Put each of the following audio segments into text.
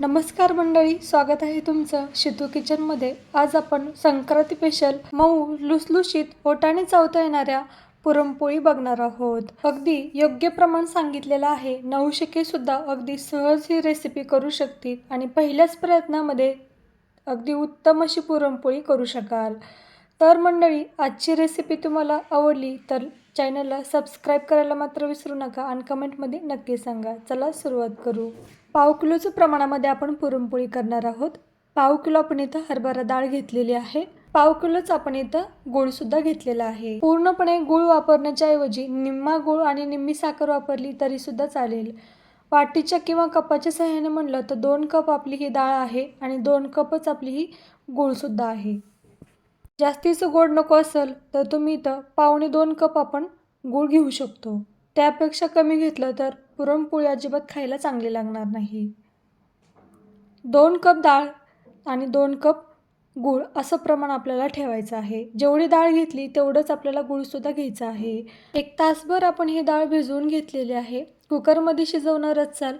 नमस्कार मंडळी स्वागत आहे तुमचं शितू किचनमध्ये आज आपण संक्रांती स्पेशल मऊ लुसलुशीत ओटाने चावता येणाऱ्या पुरणपोळी बघणार आहोत. अगदी योग्य प्रमाण सांगितलेलं आहे. नवशिके सुद्धा अगदी सहज ही रेसिपी करू शकतील आणि पहिल्याच प्रयत्नामध्ये अगदी उत्तम अशी पुरणपोळी करू शकाल. तर मंडळी आजची रेसिपी तुम्हाला आवडली तर चॅनलला सबस्क्राईब करायला मात्र विसरू नका आणि कमेंटमध्ये नक्की सांगा. चला सुरुवात करू. पाव किलोच्या प्रमाणामध्ये आपण पुरणपोळी करणार आहोत. पाव किलो आपण इथं हरभरा डाळ घेतलेली आहे. पाव किलोच आपण इथं गुळसुद्धा घेतलेला आहे. पूर्णपणे गुळ वापरण्याच्या ऐवजी निम्मा गुळ आणि निम्मी साखर वापरली तरी सुद्धा चालेल. वाटीच्या किंवा कपाच्या सहाय्याने म्हणलं तर दोन कप आपली ही डाळ आहे आणि दोन कपच आपली ही गुळसुद्धा आहे. जास्तीचं गोड नको असेल तर तुम्ही इथं पावणे दोन कप आपण गूळ घेऊ शकतो. त्यापेक्षा कमी घेतलं तर पुरणपोळी अजिबात खायला चांगली लागणार नाही. दोन कप डाळ आणि दोन कप गूळ असं प्रमाण आपल्याला ठेवायचं आहे. जेवढी डाळ घेतली तेवढंच आपल्याला गूळसुद्धा घ्यायचं आहे. एक तासभर आपण ही डाळ भिजवून घेतलेली आहे. कुकरमध्ये शिजवणारच चाल.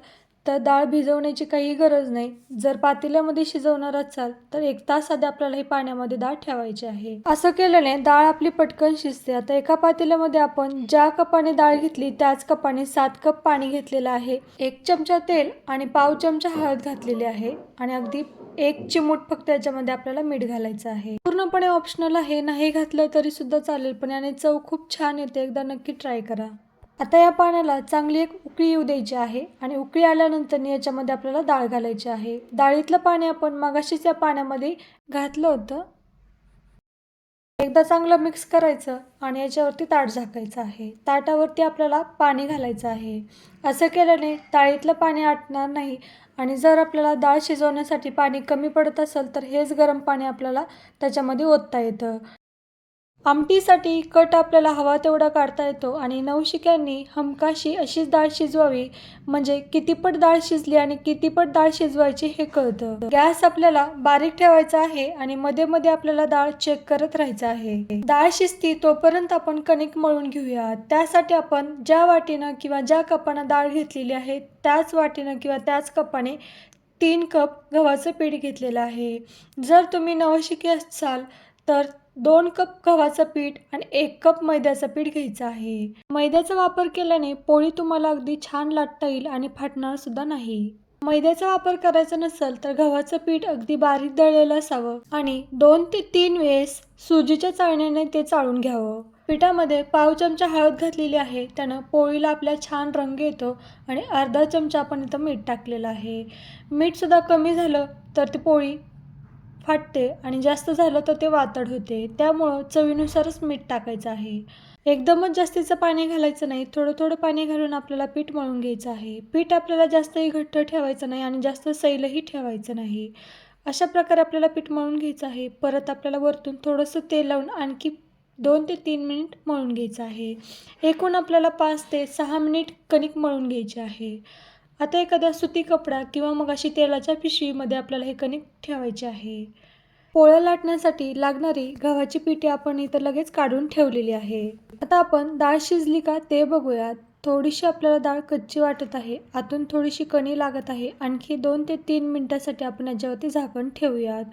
तर डाळ भिजवण्याची काही गरज नाही. जर पातेल्यामध्ये शिजवणार असाल तर एक तास आधी आपल्याला हे पाण्यामध्ये डाळ ठेवायची आहे. असं केल्याने डाळ आपली पटकन शिजते. आता एका पातेल्यामध्ये आपण ज्या कपाने डाळ घेतली त्याच कपाने सात कप पाणी घेतलेलं आहे. एक चमचा तेल आणि पाव चमचा हळद घातलेली आहे आणि अगदी एक चिमूट फक्त याच्यामध्ये आपल्याला मीठ घालायचं आहे. पूर्णपणे ऑप्शनल आहे. नाही घातलं तरी सुद्धा चालेल पण याने चव खूप छान येते. एकदा नक्की ट्राय करा. आता या पाण्याला चांगली एक उकळी येऊ द्यायची आहे आणि उकळी आल्यानंतर याच्यामध्ये आपल्याला डाळ घालायची आहे. डाळीतलं पाणी आपण मगाशीच या पाण्यामध्ये घातलं होतं. एकदा चांगलं मिक्स करायचं आणि याच्यावरती ताट झाकायचं आहे. ताटावरती आपल्याला पाणी घालायचं आहे. असं केल्याने डाळीतलं पाणी आटणार नाही आणि जर आपल्याला डाळ शिजवण्यासाठी पाणी कमी पडत असेल तर हेच गरम पाणी आपल्याला त्याच्यामध्ये ओतता येतं. आमटीसाठी कट आपल्याला हवा तेवढा काढता येतो आणि नवशिक्यांनी हमकाशी अशीच डाळ शिजवावी. म्हणजे कितीपट डाळ शिजली आणि कितीपट डाळ शिजवायची हे कळतं. गॅस आपल्याला बारीक ठेवायचा आहे आणि मध्ये मध्ये आपल्याला डाळ चेक करत राहायचं आहे. डाळ शिजती तोपर्यंत आपण कणिक मळून घेऊया. त्यासाठी आपण ज्या वाटीनं किंवा ज्या कपानं डाळ घेतलेली आहे त्याच वाटीनं किंवा त्याच कपाने तीन कप गव्हाचं पीठ घेतलेलं आहे. जर तुम्ही नवशिके असाल तर दोन कप गव्हाचं पीठ आणि एक कप मैद्याचं पीठ घ्यायचं आहे. मैद्याचा वापर केल्याने पोळी तुम्हाला अगदी छान लाटता येईल आणि फाटणार सुद्धा नाही. मैद्याचा वापर करायचा नसेल तर गव्हाचं पीठ अगदी बारीक दळलेलं असावं आणि दोन ते तीन वेळेस सुजीच्या चाळण्याने ते चाळून घ्यावं. पिठामध्ये पाव चमचा हळद घातलेली आहे. त्यानं पोळीला आपल्या छान रंग येतो आणि अर्धा चमचा आपण इथं मीठ टाकलेलं आहे. मीठसुद्धा कमी झालं तर ती पोळी फाटते आणि जास्त झालं तर ते वातड होते. त्यामुळं चवीनुसारच मीठ टाकायचं आहे. एकदमच जास्तीचं पाणी घालायचं नाही. थोडं थोडं पाणी घालून आपल्याला पीठ मळून घ्यायचं आहे. पीठ आपल्याला जास्तही घट्ट ठेवायचं नाही आणि जास्त सैलही ठेवायचं नाही. अशा प्रकारे आपल्याला पीठ मळून घ्यायचं आहे. परत आपल्याला वरतून थोडंसं तेल लावून आणखी दोन ते तीन मिनिट मळून घ्यायचं आहे. एकूण आपल्याला पाच ते सहा मिनिट कणिक मळून घ्यायचे आहे. आता एखादा सुती कपडा किंवा मग अशी तेलाच्या पिशवीमध्ये आपल्याला हे कणिक ठेवायचे आहे. पोळ्या लाटण्यासाठी लागणारी गव्हाची पिठी आपण इथं लगेच काढून ठेवलेली आहे. आता आपण डाळ शिजली का ते बघूयात. थोडीशी आपल्याला डाळ कच्ची वाटत आहे. आतून थोडीशी कणी लागत आहे. आणखी दोन ते तीन मिनटासाठी आपण याच्यावरती झाकण ठेवूयात.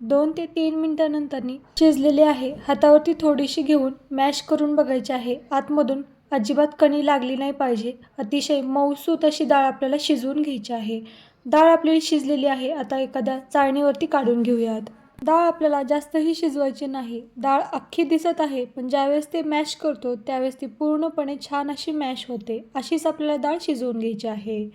दोन ते तीन मिनटानंतरनी शिजलेली आहे. हातावरती थोडीशी घेऊन मॅश करून बघायची आहे. आतमधून अजिबात कणी लागली नाही पाहिजे. अतिशय मऊसूत अशी डाळ आपल्याला शिजवून घ्यायची आहे. डाळ आपली शिजलेली आहे. आता एखाद्या चाळणीवरती काढून घेऊयात. डाळ आपल्याला जास्तही शिजवायची नाही. डाळ अख्खी दिसत आहे पण ज्यावेळेस ते मॅश करतो त्यावेळेस ती पूर्णपणे छान अशी मॅश होते. अशीच आपल्याला डाळ शिजवून घ्यायची आहे.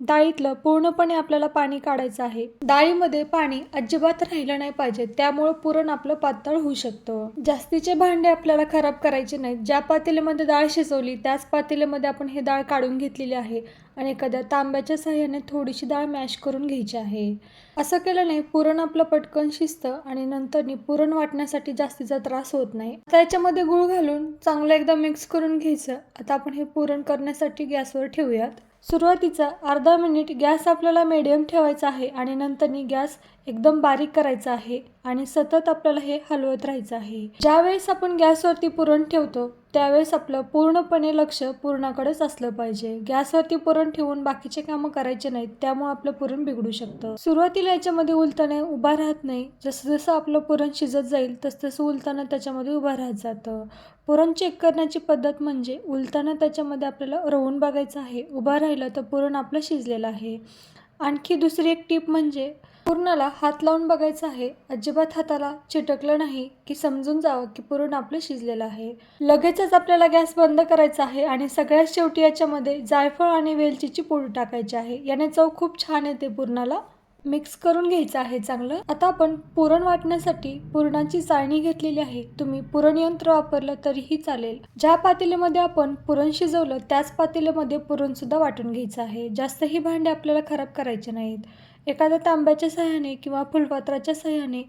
डाळीतलं पूर्णपणे आपल्याला पाणी काढायचं आहे. डाळीमध्ये पाणी अजिबात राहिलं नाही पाहिजे त्यामुळं पुरण आपलं पातळ होऊ शकतं. जास्तीचे भांडे आपल्याला खराब करायचे नाहीत. ज्या पातेल्यामध्ये डाळ शिजवली त्याच पातेल्यामध्ये आपण हे डाळ काढून घेतलेली आहे आणि एखाद्या तांब्याच्या सहाय्याने थोडीशी डाळ मॅश करून घ्यायची आहे. असं केल्याने पुरण आपलं पटकन शिजतं आणि नंतर पुरण वाटण्यासाठी जास्तीचा त्रास होत नाही. आता याच्यामध्ये गूळ घालून चांगलं एकदा मिक्स करून घ्यायचं. आता आपण हे पुरण करण्यासाठी गॅसवर ठेवूयात. सुरुवातीचा अर्धा मिनिट गॅस आपल्याला मिडियम ठेवायचा आहे आणि नंतरनी गॅस एकदम बारीक करायचा आहे आणि सतत आपल्याला हे हलवत राहायचं आहे. ज्यावेळेस आपण गॅसवरती पुरण ठेवतो त्यावेळेस आपलं पूर्णपणे लक्ष पुरणाकडेच असलं पाहिजे. गॅसवरती पुरण ठेवून बाकीचे कामं करायचे नाहीत त्यामुळे आपलं पुरण बिघडू शकतं. सुरुवातीला याच्यामध्ये उलताने उभा राहत नाही. जसं जसं आपलं पुरण शिजत जाईल तसं तसं उलताना त्याच्यामध्ये उभं राहत जातं. पुरण चेक करण्याची पद्धत म्हणजे उलताना त्याच्यामध्ये आपल्याला रोवून बघायचं आहे. उभा राहिलं तर पुरण आपलं शिजलेलं आहे. आणखी दुसरी एक टीप म्हणजे पुरणाला हात लावून बघायचं आहे. अजिबात हाताला चिटकलं नाही की समजून जावं की पुरण आपलं शिजलेलं आहे. लगेचच आपल्याला गॅस बंद करायचा आहे आणि सगळ्यात शेवटी याच्यामध्ये जायफळ आणि वेलचीची पूड टाकायची आहे. याने चव खूप छान येते पुरणाला. मिक्स करून घ्यायचं आहे चांगलं. आता आपण पुरण वाटण्यासाठी पुरणाची चाळणी घेतलेली आहे. तुम्ही पुरण यंत्र वापरलं तरीही चालेल. ज्या पातेल्यामध्ये आपण पुरण शिजवलं त्याच पातेल्यामध्ये पुरण सुद्धा वाटून घ्यायचं आहे. जास्तही भांडे आपल्याला खराब करायचे नाहीत. एखाद्या तांब्याच्या सहाय्याने किंवा फुलपात्राच्या सहाय्याने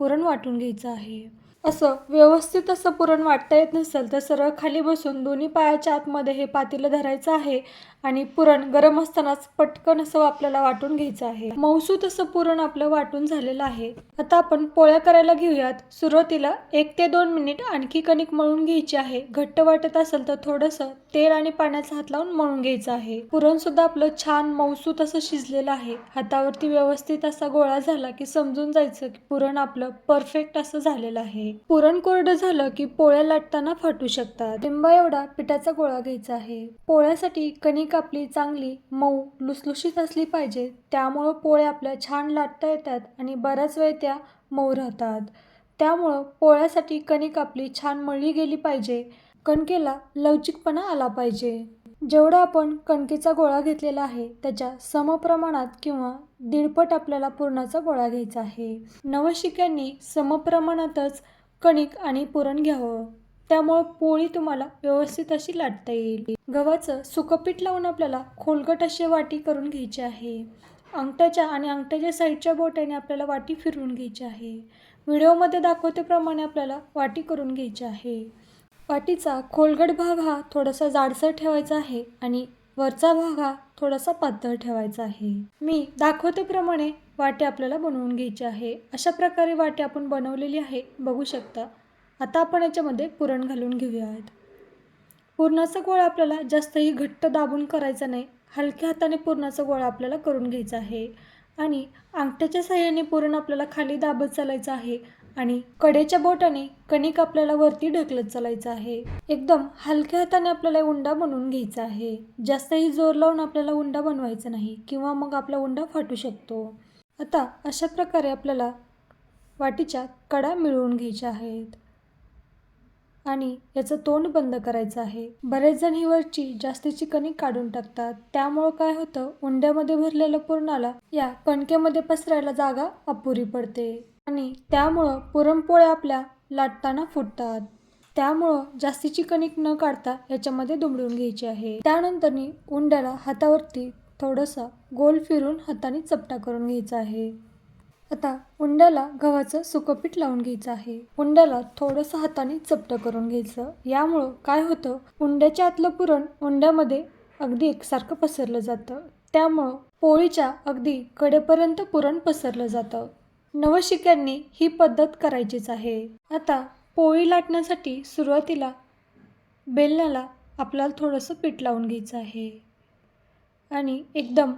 पुरण वाटून घ्यायचं आहे. असं व्यवस्थित असं पुरण वाटता येत नसेल तर सरळ खाली बसून दोन्ही पायाच्या आतमध्ये हे पातेलं धरायचं आहे आणि पुरण गरम असतानाच पटकन असं आपल्याला वाटून घ्यायचं आहे. मौसूत असं पुरण आपलं वाटून झालेलं आहे. आता आपण पोळ्या करायला घेऊयात. सुरुवातीला एक ते दोन मिनिट आणखी कणिक मळून घ्यायची आहे. घट्ट वाटत असेल तर थोडंसं तेल आणि पाण्याचा हात लावून मळून घ्यायचं आहे. पुरण सुद्धा आपलं छान मौसूत असं शिजलेलं आहे. हातावरती व्यवस्थित असा गोळा झाला की समजून जायचं की पुरण आपलं परफेक्ट असं झालेलं आहे. पुरण कोरडं झालं की पोळ्या लाटताना फाटू शकतात. लिंबा एवढा पिठाचा गोळा घ्यायचा आहे. पोळ्यासाठी कणिक आपली चांगली मऊ लुसलुशीत असली पाहिजे. त्यामुळं पोळ्या आपल्या छान लाटता येतात आणि बऱ्याच वेळ त्या मऊ राहतात. त्यामुळं पोळ्यासाठी कणिक आपली छान मळली गेली पाहिजे. कणकेला लवचिकपणा आला पाहिजे. जेवढा आपण कणकेचा गोळा घेतलेला आहे त्याच्या समप्रमाणात किंवा दीडपट आपल्याला पुरणाचा गोळा घ्यायचा आहे. नवशिक्यांनी समप्रमाणातच कणिक आणि पुरण घ्यावं. त्यामुळं पोळी तुम्हाला व्यवस्थित अशी लाटता येईल. गव्हाचं सुकपीठ लावून आपल्याला खोलगट अशी वाटी करून घ्यायची आहे. अंगठ्याच्या आणि अंगठ्याच्या साईडच्या बोटाने आपल्याला वाटी फिरवून घ्यायची आहे. व्हिडिओमध्ये दाखवतेप्रमाणे आपल्याला वाटी करून घ्यायची आहे. वाटीचा खोलगट भाग हा थोडासा जाडसर ठेवायचा आहे आणि वरचा भाग हा थोडासा पातळ ठेवायचा आहे. मी दाखवतेप्रमाणे वाटे आपल्याला बनवून घ्यायची आहे. अशा प्रकारे वाटे आपण बनवलेली आहे बघू शकता. आता आपण याच्यामध्ये पुरण घालून घेऊयात. पुरणाचा गोळा आपल्याला जास्तही घट्ट दाबून करायचा नाही. हलक्या हाताने पुरणाचा गोळा आपल्याला करून घ्यायचा आहे. आणि अंगठ्याच्या साह्याने पुरण आपल्याला खाली दाबत चालायचं आहे. आणि कडेच्या बोटाने कणिक आपल्याला वरती ढकलत चालायचं आहे. एकदम हलक्या हाताने आपल्याला उंडा बनवून घ्यायचा आहे. जास्तही जोर लावून आपल्याला उंडा बनवायचा नाही किंवा मग आपला उंडा फाटू शकतो. आता अशा प्रकारे आपल्याला वाटीच्या कडा मिळवून घ्यायच्या आहेत. आणि याचं तोंड बंद करायचं आहे. बरेच जण ही वरची जास्तीची कणिक काढून टाकतात. त्यामुळं काय होतं उंड्यामध्ये भरलेलं पुरणाला या कणकेमध्ये पसरायला जागा अपुरी पडते. आणि त्यामुळं पुरणपोळ्या आपल्या लाटताना फुटतात. त्यामुळं जास्तीची कणिक न काढता याच्यामध्ये दुमडून घ्यायची आहे. त्यानंतरनी उंड्याला हातावरती थोडंसं गोल फिरून हाताने चपटा करून घ्यायचा आहे. आता उंड्याला गव्हाचं सुकपीठ लावून घ्यायचं आहे. उंड्याला थोडंसं हाताने चपटं करून घ्यायचं. यामुळं काय होतं उंड्याच्या आतलं पुरण उंड्यामध्ये अगदी एकसारखं पसरलं जातं. त्यामुळं पोळीच्या अगदी कडेपर्यंत पुरण पसरलं जातं. नवशिक्यांनी ही पद्धत करायचीच आहे. आता पोळी लाटण्यासाठी सुरुवातीला बेलण्याला आपल्याला थोडंसं पीठ लावून घ्यायचं आहे. आणि एकदम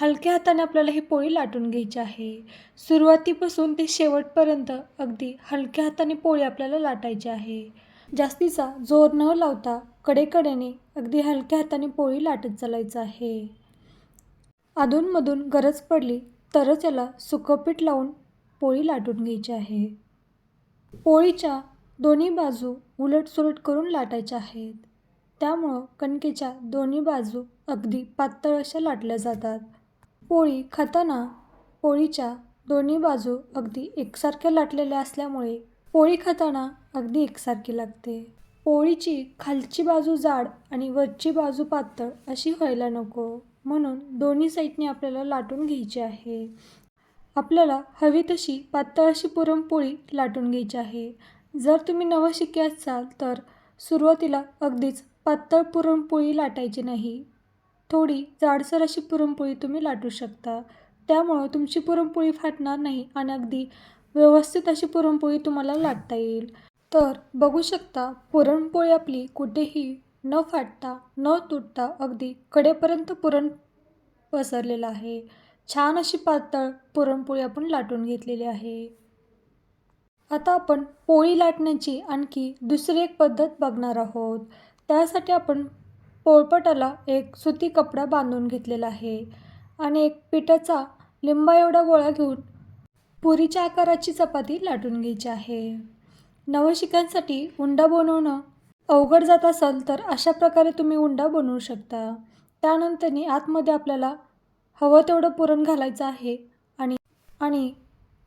हलक्या हाताने आपल्याला ही पोळी लाटून घ्यायची आहे. सुरुवातीपासून ते शेवटपर्यंत अगदी हलक्या हाताने पोळी आपल्याला लाटायची आहे. जास्तीचा जोर न लावता कडेकडेने अगदी हलक्या हाताने पोळी लाटत चालायचं आहे. अधूनमधून गरज पडली तरच याला सुकं लावून पोळी लाटून घ्यायची आहे. पोळीच्या दोन्ही बाजू उलटसुलट करून लाटायच्या आहेत. त्यामुळं कणकेच्या दोन्ही बाजू अगदी पातळ अशा लाटल्या जातात. पोळी खाताना पोळीच्या दोन्ही बाजू अगदी एकसारख्या लाटलेल्या असल्यामुळे पोळी खाताना अगदी एकसारखी लागते. पोळीची खालची बाजू जाड आणि वरची बाजू पातळ अशी व्हायला नको. म्हणून दोन्ही साईडने आपल्याला लाटून घ्यायची आहे. आपल्याला हवी तशी पातळ अशी पुरणपोळी लाटून घ्यायची आहे. जर तुम्ही नवं शिके असाल तर सुरुवातीला अगदीच पातळ पुरणपोळी लाटायची नाही. थोडी जाडसर अशी पुरणपोळी तुम्ही लाटू शकता. त्यामुळं तुमची पुरणपोळी फाटणार नाही आणि अगदी व्यवस्थित अशी पुरणपोळी तुम्हाला लाटता येईल. तर बघू शकता पुरणपोळी आपली कुठेही न फाटता न तुटता अगदी कडेपर्यंत पुरण पसरलेलं आहे. छान अशी पातळ पुरणपोळी आपण लाटून घेतलेली आहे. आता आपण पोळी लाटण्याची आणखी दुसरी एक पद्धत बघणार आहोत. त्यासाठी आपण पोळपटाला एक सुती कपडा बांधून घेतलेला आहे आणि एक पिठाचा लिंबा एवढा गोळा घेऊन पुरीच्या आकाराची चपाती लाटून घ्यायची आहे. नवशिक्यांसाठी उंडा बनवणं अवघड जात असेल तर अशा प्रकारे तुम्ही उंडा बनवू शकता. त्यानंतरनी आतमध्ये आपल्याला हवं तेवढं पुरण घालायचं आहे आणि आणि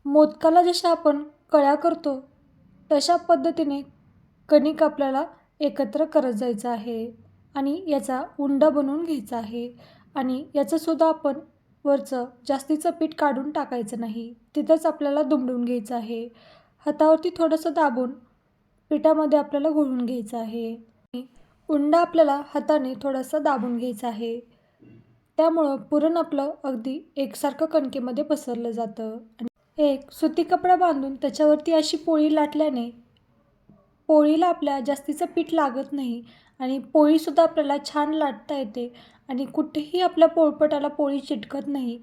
मोदकाला जशा आपण कळ्या करतो तशा पद्धतीने कणिक आपल्याला एकत्र करत जायचं आहे आणि याचा उंडा बनवून घ्यायचा आहे आणि याचंसुद्धा आपण वरचं जास्तीचं पीठ काढून टाकायचं नाही तिथंच आपल्याला दुमडून घ्यायचं आहे. हातावरती थोडंसं दाबून पिठामध्ये आपल्याला घोळून घ्यायचं आहे. उंडा आपल्याला हाताने थोडासा दाबून घ्यायचा आहे. त्यामुळं पुरण आपलं अगदी एकसारखं कणकेमध्ये पसरलं जातं. आणि एक सुती कपडा बांधून त्याच्यावरती अशी पोळी लाटल्याने पोळीला आपल्या जास्तीचं पीठ लागत नाही आणि पोळीसुद्धा आपल्याला छान लाटता येते आणि कुठेही आपल्या पोळपटाला पोळी चिटकत नाही.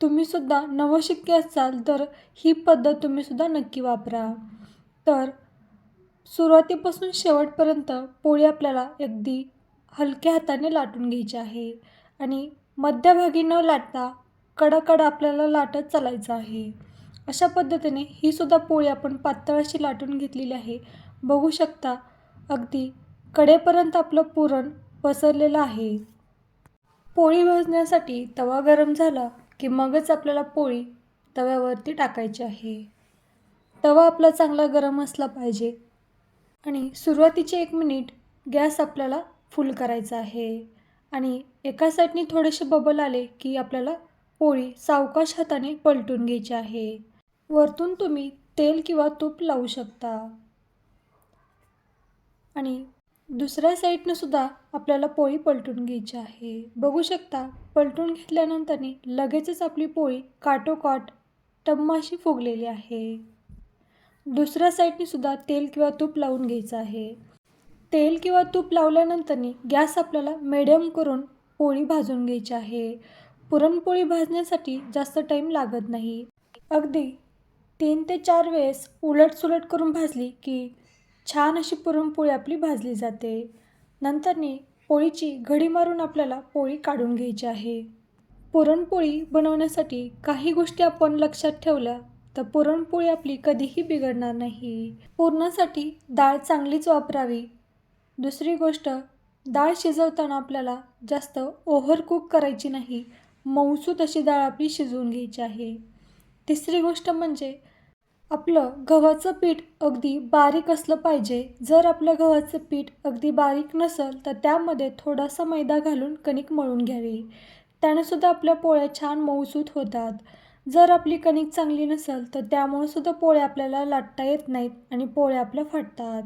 तुम्हीसुद्धा नवशिक्के असाल तर ही पद्धत तुम्हीसुद्धा नक्की वापरा. तर सुरुवातीपासून शेवटपर्यंत पोळी आपल्याला अगदी हलक्या हाताने लाटून घ्यायची आहे. आणि मध्यभागी न लाटता कडाकड आपल्याला लाटत चालायचं आहे. अशा पद्धतीने ही सुद्धा पोळी आपण पातळ अशी लाटून घेतलेली आहे. बघू शकता अगदी कडेपर्यंत आपलं पुरण पसरलेलं आहे. पोळी भाजण्यासाठी तवा गरम झाला की मगच आपल्याला पोळी तव्यावरती टाकायची आहे. तवा आपला चांगला गरम असला पाहिजे. आणि सुरुवातीचे एक मिनिट गॅस आपल्याला फुल करायचा आहे. आणि एका साईडनी थोडेसे बबल आले की आपल्याला पोळी सावकाश हाताने पलटून घ्यायची आहे. वरतून तुम्ही तेल किंवा तूप लावू शकता. आणि दुसऱ्या साईडनं सुद्धा आपल्याला पोळी पलटून घ्यायची आहे. बघू शकता पलटून घेतल्यानंतरनी लगेचच आपली पोळी काटोकाट टम्माशी फुगलेली आहे. दुसऱ्या साईडने सुद्धा तेल किंवा तूप लावून घ्यायचं आहे. तेल किंवा तूप लावल्यानंतरनी गॅस आपल्याला मिडियम करून पोळी भाजून घ्यायची आहे. पुरणपोळी भाजण्यासाठी जास्त टाईम लागत नाही. अगदी तीन ते चार वेळेस उलटसुलट करून भाजली की छान अशी पुरणपोळी आपली भाजली जाते. नंतरनी पोळीची घडी मारून आपल्याला पोळी काढून घ्यायची आहे. पुरणपोळी बनवण्यासाठी काही गोष्टी आपण लक्षात ठेवल्या तर पुरणपोळी आपली कधीही बिघडणार नाही. पुरणासाठी डाळ चांगलीच वापरावी. दुसरी गोष्ट डाळ शिजवताना आपल्याला जास्त ओव्हर कुक करायची नाही. मऊसूत अशी डाळ आपली शिजवून घ्यायची आहे. तिसरी गोष्ट म्हणजे आपलं गव्हाचं पीठ अगदी बारीक असलं पाहिजे. जर आपलं गव्हाचं पीठ अगदी बारीक नसेल तर त्यामध्ये थोडासा मैदा घालून कणिक मळून घ्यावी. त्यानेसुद्धा आपल्या पोळ्या छान मऊसूत होतात. जर आपली कणिक चांगली नसेल तर त्यामुळेसुद्धा पोळ्या आपल्याला लाटता येत नाहीत आणि पोळ्या आपल्या फाटतात.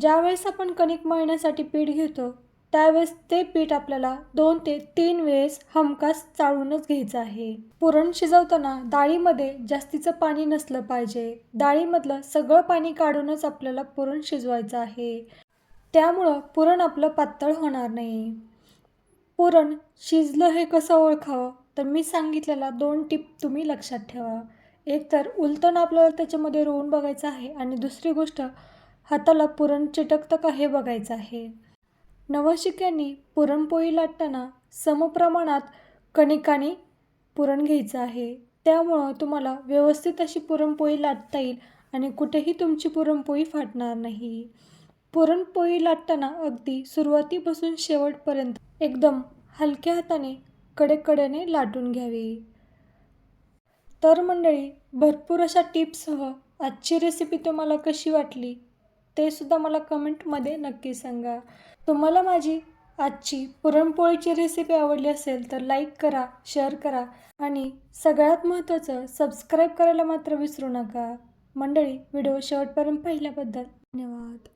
ज्यावेळेस आपण कणिक मळण्यासाठी पीठ घेतो त्यावेळेस ते पीठ आपल्याला दोन ते तीन वेळेस हमखास चाळूनच घ्यायचं आहे. पुरण शिजवताना डाळीमध्ये जास्तीचं पाणी नसलं पाहिजे. डाळीमधलं सगळं पाणी काढूनच आपल्याला पुरण शिजवायचं आहे. त्यामुळं पुरण आपलं पातळ होणार नाही. पुरण शिजलं हे कसं ओळखावं? तर मी सांगितलेला दोन टिप तुम्ही लक्षात ठेवा. एक तर उलटण आपल्याला त्याच्यामध्ये रोवून बघायचं आहे आणि दुसरी गोष्ट हाताला पुरण चिटकतं का हे बघायचं आहे. नवशिक्यांनी पुरणपोळी लाटताना समप्रमाणात कणिकाने पुरण घ्यायचं आहे. त्यामुळं तुम्हाला व्यवस्थित अशी पुरणपोळी लाटता येईल आणि कुठेही तुमची पुरणपोळी फाटणार नाही. पुरणपोळी लाटताना अगदी सुरुवातीपासून शेवटपर्यंत एकदम हलक्या हाताने कडेकड्याने लाटून घ्यावी. तर मंडळी भरपूर अशा टिप्ससह आजची रेसिपी तुम्हाला कशी वाटली? ते सुद्धा मला कमेंटमध्ये नक्की सांगा. तुम्हाला माझी आजची पुरणपोळीची रेसिपी आवडली असेल तर लाईक करा शेअर करा आणि सगळ्यात महत्त्वाचं सबस्क्राईब करायला मात्र विसरू नका. मंडळी व्हिडिओ शेवटपर्यंत पाहिल्याबद्दल धन्यवाद.